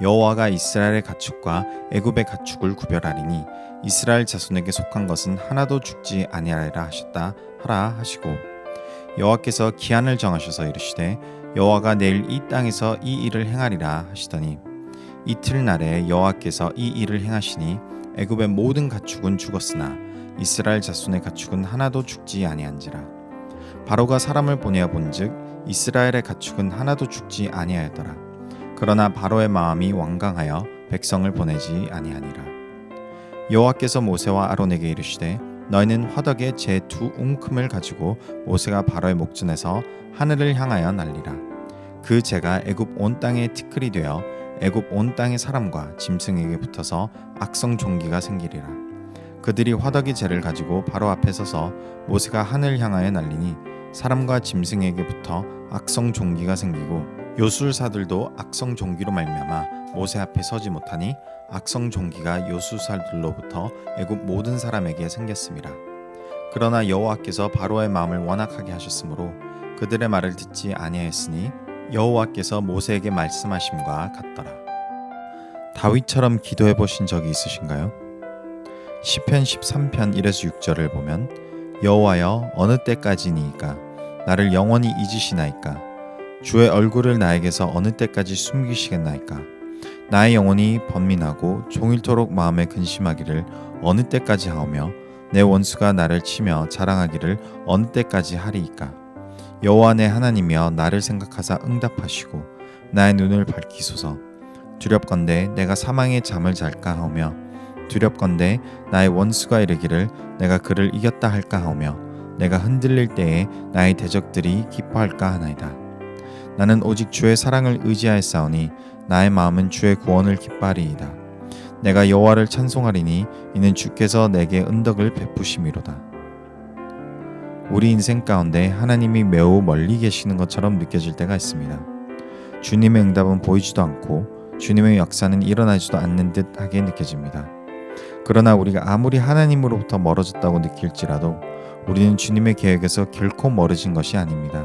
여호와가 이스라엘의 가축과 애굽의 가축을 구별하리니 이스라엘 자손에게 속한 것은 하나도 죽지 아니하리라 하셨다 하라 하시고 여호와께서 기한을 정하셔서 이르시되 여호와가 내일 이 땅에서 이 일을 행하리라 하시더니 이틀날에 여호와께서 이 일을 행하시니 애굽의 모든 가축은 죽었으나 이스라엘 자손의 가축은 하나도 죽지 아니한지라 바로가 사람을 보내어 본즉 이스라엘의 가축은 하나도 죽지 아니하였더라 그러나 바로의 마음이 완강하여 백성을 보내지 아니하니라. 여호와께서 모세와 아론에게 이르시되 너희는 화덕에 제 두 웅큼을 가지고 모세가 바로의 목전에서 하늘을 향하여 날리라. 그 재가 애굽 온 땅에 티끌이 되어 애굽 온 땅의 사람과 짐승에게 붙어서 악성 종기가 생기리라. 그들이 화덕의 재를 가지고 바로 앞에 서서 모세가 하늘 향하여 날리니 사람과 짐승에게 붙어 악성 종기가 생기고 요술사들도 악성 종기로 말미암아 모세 앞에 서지 못하니 악성 종기가 요술사들로부터 애굽 모든 사람에게 생겼습니다. 그러나 여호와께서 바로의 마음을 완악하게 하셨으므로 그들의 말을 듣지 아니하였으니 여호와께서 모세에게 말씀하심과 같더라. 다윗처럼 기도해 보신 적이 있으신가요? 시편 13편 1에서 6절을 보면 여호와여 어느 때까지니이까 나를 영원히 잊으시나이까 주의 얼굴을 나에게서 어느 때까지 숨기시겠나이까? 나의 영혼이 번민하고 종일토록 마음에 근심하기를 어느 때까지 하오며 내 원수가 나를 치며 자랑하기를 어느 때까지 하리이까? 여호와 내 하나님이여 나를 생각하사 응답하시고 나의 눈을 밝히소서. 두렵건대 내가 사망의 잠을 잘까 하오며 두렵건대 나의 원수가 이르기를 내가 그를 이겼다 할까 하오며 내가 흔들릴 때에 나의 대적들이 기뻐할까 하나이다 나는 오직 주의 사랑을 의지하였사오니 나의 마음은 주의 구원을 기뻐하리이다. 내가 여호와를 찬송하리니 이는 주께서 내게 은덕을 베푸심이로다. 우리 인생 가운데 하나님이 매우 멀리 계시는 것처럼 느껴질 때가 있습니다. 주님의 응답은 보이지도 않고 주님의 역사는 일어나지도 않는 듯하게 느껴집니다. 그러나 우리가 아무리 하나님으로부터 멀어졌다고 느낄지라도 우리는 주님의 계획에서 결코 멀어진 것이 아닙니다.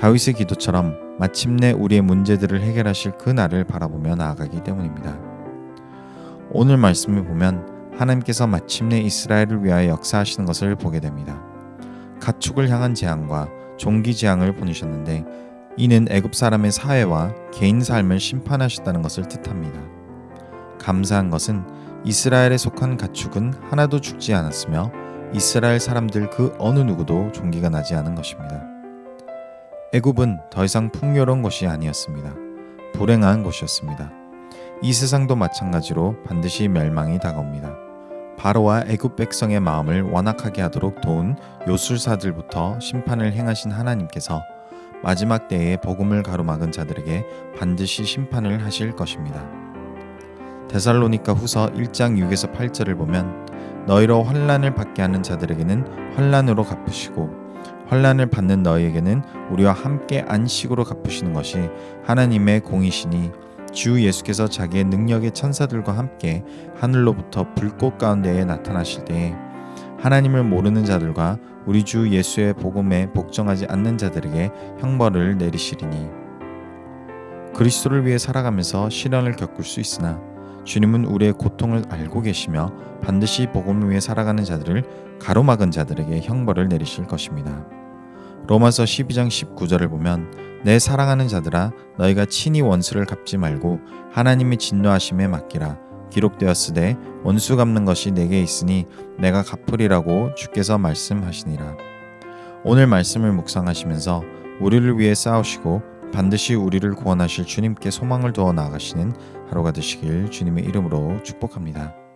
다윗의 기도처럼 마침내 우리의 문제들을 해결하실 그 날을 바라보며 나아가기 때문입니다. 오늘 말씀을 보면 하나님께서 마침내 이스라엘을 위하여 역사하시는 것을 보게 됩니다. 가축을 향한 재앙과 종기 재앙을 보내셨는데 이는 애굽 사람의 사회와 개인 삶을 심판하셨다는 것을 뜻합니다. 감사한 것은 이스라엘에 속한 가축은 하나도 죽지 않았으며 이스라엘 사람들 그 어느 누구도 종기가 나지 않은 것입니다. 애굽은 더 이상 풍요로운 곳이 아니었습니다. 불행한 곳이었습니다. 이 세상도 마찬가지로 반드시 멸망이 다가옵니다. 바로와 애굽 백성의 마음을 완악하게 하도록 도운 요술사들부터 심판을 행하신 하나님께서 마지막 때에 복음을 가로막은 자들에게 반드시 심판을 하실 것입니다. 데살로니가 후서 1장 6에서 8절을 보면 너희로 환란을 받게 하는 자들에게는 환란으로 갚으시고 환란을 받는 너희에게는 우리와 함께 안식으로 갚으시는 것이 하나님의 공이시니 주 예수께서 자기의 능력의 천사들과 함께 하늘로부터 불꽃 가운데에 나타나실 때에 하나님을 모르는 자들과 우리 주 예수의 복음에 복종하지 않는 자들에게 형벌을 내리시리니 그리스도를 위해 살아가면서 시련을 겪을 수 있으나 주님은 우리의 고통을 알고 계시며 반드시 복음을 위해 살아가는 자들을 가로막은 자들에게 형벌을 내리실 것입니다. 로마서 12장 19절을 보면 내 사랑하는 자들아 너희가 친히 원수를 갚지 말고 하나님의 진노하심에 맡기라 기록되었으되 원수 갚는 것이 내게 있으니 내가 갚으리라고 주께서 말씀하시니라 오늘 말씀을 묵상하시면서 우리를 위해 싸우시고 반드시 우리를 구원하실 주님께 소망을 두어 나아가시는 하루가 되시길 주님의 이름으로 축복합니다.